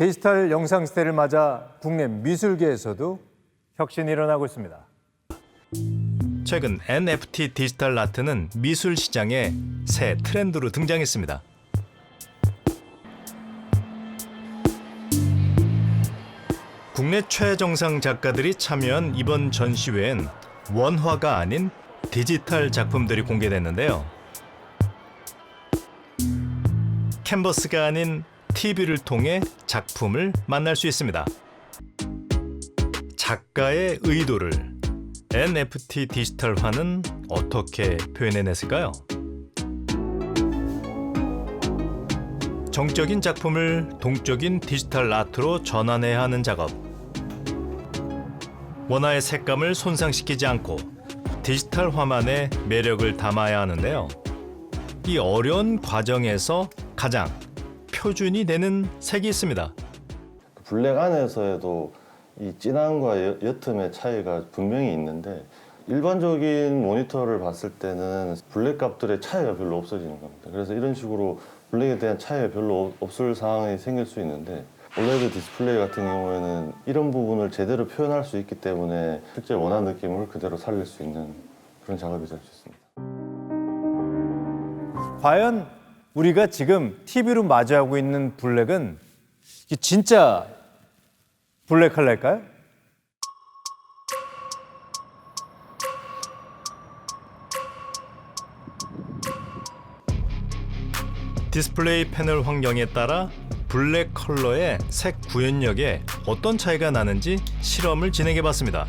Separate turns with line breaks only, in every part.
디지털 영상 시대를 맞아 국내 미술계에서도 혁신이 일어나고 있습니다.
최근 NFT 디지털 아트는 미술 시장에 새 트렌드로 등장했습니다. 국내 최정상 작가들이 참여한 이번 전시회엔 원화가 아닌 디지털 작품들이 공개됐는데요. 캔버스가 아닌 TV를 통해 작품을 만날 수 있습니다. 작가의 의도를 NFT 디지털화는 어떻게 표현해냈을까요? 정적인 작품을 동적인 디지털 아트로 전환해야 하는 작업. 원화의 색감을 손상시키지 않고 디지털 화만의 매력을 담아야 하는데요. 이 어려운 과정에서 가장 표준이 되는 색이 있습니다.
블랙 안에서에도 이 진함과 옅- 옅음의 차이가 분명히 있는데 일반적인 모니터를 봤을 때는 블랙 값들의 차이가 별로 없어지는 겁니다. 그래서 이런 식으로 블랙에 대한 차이가 별로 없- 없을 상황이 생길 수 있는데 올레드 디스플레이 같은 경우에는 이런 부분을 제대로 표현할 수 있기 때문에 실제 원하는 느낌을 그대로 살릴 수 있는 그런 작업이 될 수 있습니다.
과연 우리가 지금 TV로 마주하고 있는 블랙은 진짜 블랙 컬러일까요?
디스플레이 패널 환경에 따라 블랙 컬러의 색 구현력에 어떤 차이가 나는지 실험을 진행해 봤습니다.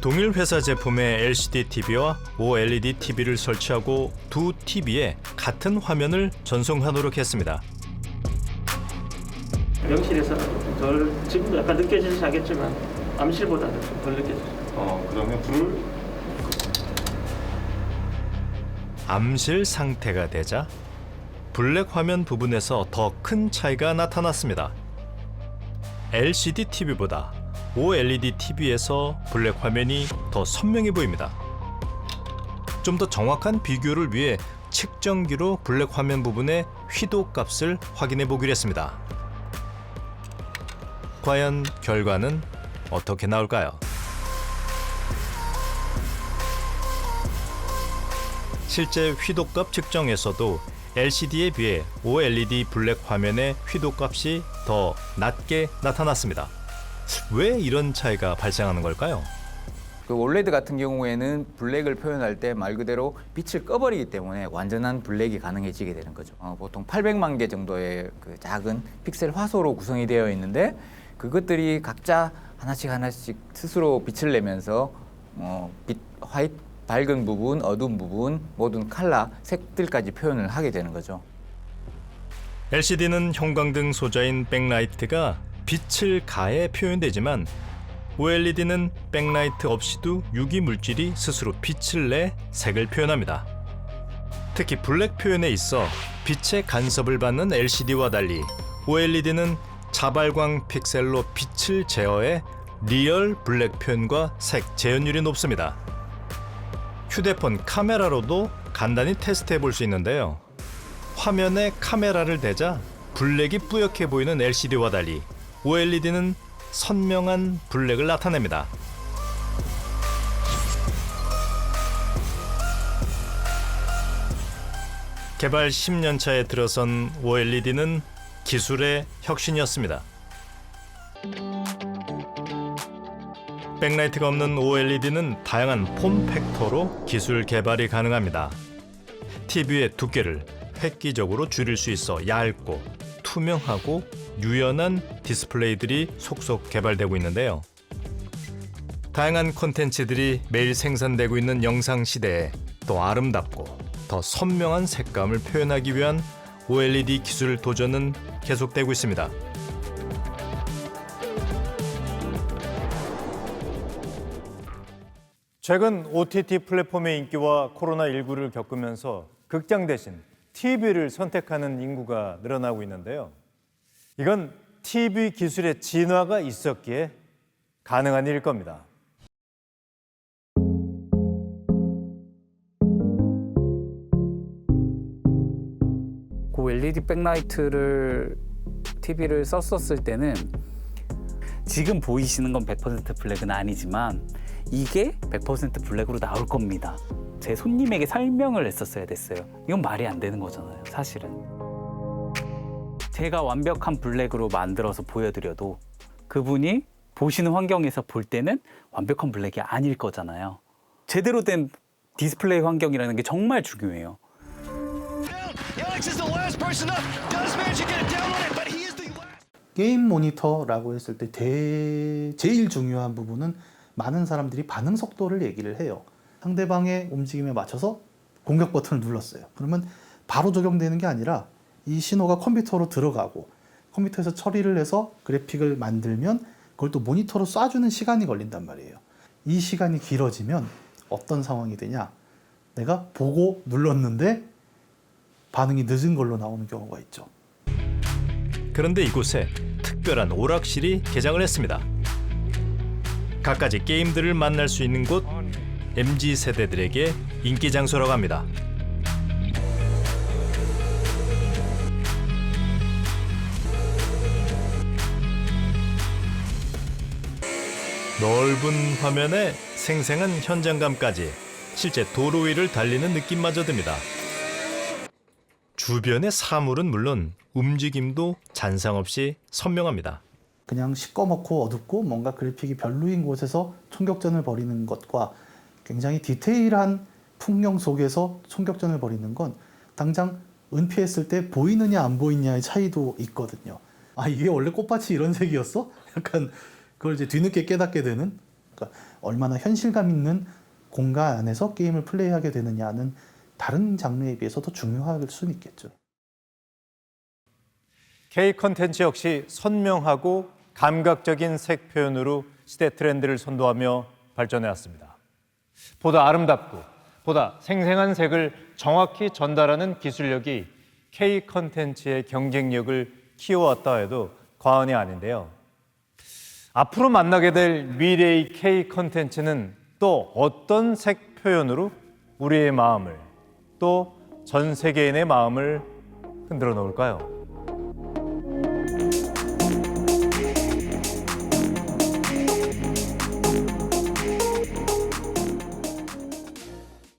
동일 회사 제품의 LCD TV와 OLED TV를 설치하고 두 TV에 같은 화면을 전송하도록 했습니다.
영실에서 덜 지금도 약간 느껴지지 않겠지만 암실보다는 좀 덜 느껴져요.
어, 그다음에 불을
암실 상태가 되자 블랙 화면 부분에서 더 큰 차이가 나타났습니다. LCD TV보다 OLED TV에서 블랙 화면이 더 선명해 보입니다. 좀 더 정확한 비교를 위해 측정기로 블랙 화면 부분의 휘도 값을 확인해 보기로 했습니다. 과연 결과는 어떻게 나올까요? 실제 휘도값 측정에서도 LCD에 비해 OLED 블랙 화면의 휘도값이 더 낮게 나타났습니다. 왜 이런 차이가 발생하는 걸까요?
그 올레드 같은 경우에는 블랙을 표현할 때 말 그대로 빛을 꺼버리기 때문에 완전한 블랙이 가능해지게 되는 거죠. 어, 보통 800만 개 정도의 그 작은 픽셀 화소로 구성이 되어 있는데 그것들이 각자 하나씩 하나씩 스스로 빛을 내면서 어, 빛, 화이트 밝은 부분, 어두운 부분, 모든 컬러, 색들까지 표현을 하게 되는 거죠.
LCD는 형광등 소자인 백라이트가 빛을 가해 표현되지만 OLED는 백라이트 없이도 유기 물질이 스스로 빛을 내 색을 표현합니다. 특히 블랙 표현에 있어 빛의 간섭을 받는 LCD와 달리 OLED는 자발광 픽셀로 빛을 제어해 리얼 블랙 표현과 색 재현율이 높습니다. 휴대폰 카메라로도 간단히 테스트해 볼 수 있는데요. 화면에 카메라를 대자 블랙이 뿌옇게 보이는 LCD와 달리 OLED는 선명한 블랙을 나타냅니다. 개발 10년 차에 들어선 OLED는 기술의 혁신이었습니다. 백라이트가 없는 OLED는 다양한 폼 팩터로 기술 개발이 가능합니다. TV의 두께를 획기적으로 줄일 수 있어 얇고 투명하고 유연한 디스플레이들이 속속 개발되고 있는데요. 다양한 콘텐츠들이 매일 생산되고 있는 영상 시대에 더 아름답고 더 선명한 색감을 표현하기 위한 OLED 기술 도전은 계속되고 있습니다.
최근 OTT 플랫폼의 인기와 코로나19를 겪으면서 극장 대신 TV를 선택하는 인구가 늘어나고 있는데요. 이건 TV 기술의 진화가 있었기에 가능한 일일 겁니다.
그 LED 백라이트를 TV를 썼었을 때는 지금 보이시는 건 100% 블랙은 아니지만 이게 100% 블랙으로 나올 겁니다. 제 손님에게 설명을 했었어야 됐어요. 이건 말이 안 되는 거잖아요, 사실은. 제가 완벽한 블랙으로 만들어서 보여드려도 그분이 보시는 환경에서 볼 때는 완벽한 블랙이 아닐 거잖아요. 제대로 된 디스플레이 환경이라는 게 정말 중요해요.
게임 모니터라고 했을 때 대, 제일 중요한 부분은 많은 사람들이 반응 속도를 얘기를 해요. 상대방의 움직임에 맞춰서 공격 버튼을 눌렀어요. 그러면 바로 적용되는 게 아니라 이 신호가 컴퓨터로 들어가고 컴퓨터에서 처리를 해서 그래픽을 만들면 그걸 또 모니터로 쏴주는 시간이 걸린단 말이에요. 이 시간이 길어지면 어떤 상황이 되냐? 내가 보고 눌렀는데 반응이 늦은 걸로 나오는 경우가 있죠.
그런데 이곳에 특별한 오락실이 개장을 했습니다. 갖가지 게임들을 만날 수 있는 곳 MZ 세대들에게 인기 장소라고 합니다. 넓은 화면에 생생한 현장감까지 실제 도로 위를 달리는 느낌마저 듭니다. 주변의 사물은 물론 움직임도 잔상 없이 선명합니다.
그냥 시꺼멓고 어둡고 뭔가 그래픽이 별로인 곳에서 총격전을 벌이는 것과 굉장히 디테일한 풍경 속에서 총격전을 벌이는 건 당장 은폐했을 때 보이느냐 안 보이느냐의 차이도 있거든요. 아 이게 원래 꽃밭이 이런 색이었어? 약간 그걸 이제 뒤늦게 깨닫게 되는 그러니까 얼마나 현실감 있는 공간 안에서 게임을 플레이하게 되느냐는 다른 장르에 비해서 더 중요할 수는 있겠죠.
K 컨텐츠 역시 선명하고 감각적인 색 표현으로 시대 트렌드를 선도하며 발전해 왔습니다. 보다 아름답고 보다 생생한 색을 정확히 전달하는 기술력이 K 컨텐츠의 경쟁력을 키워왔다 해도 과언이 아닌데요. 앞으로 만나게 될 미래의 K 컨텐츠는 또 어떤 색 표현으로 우리의 마음을 또 전 세계인의 마음을 흔들어 놓을까요?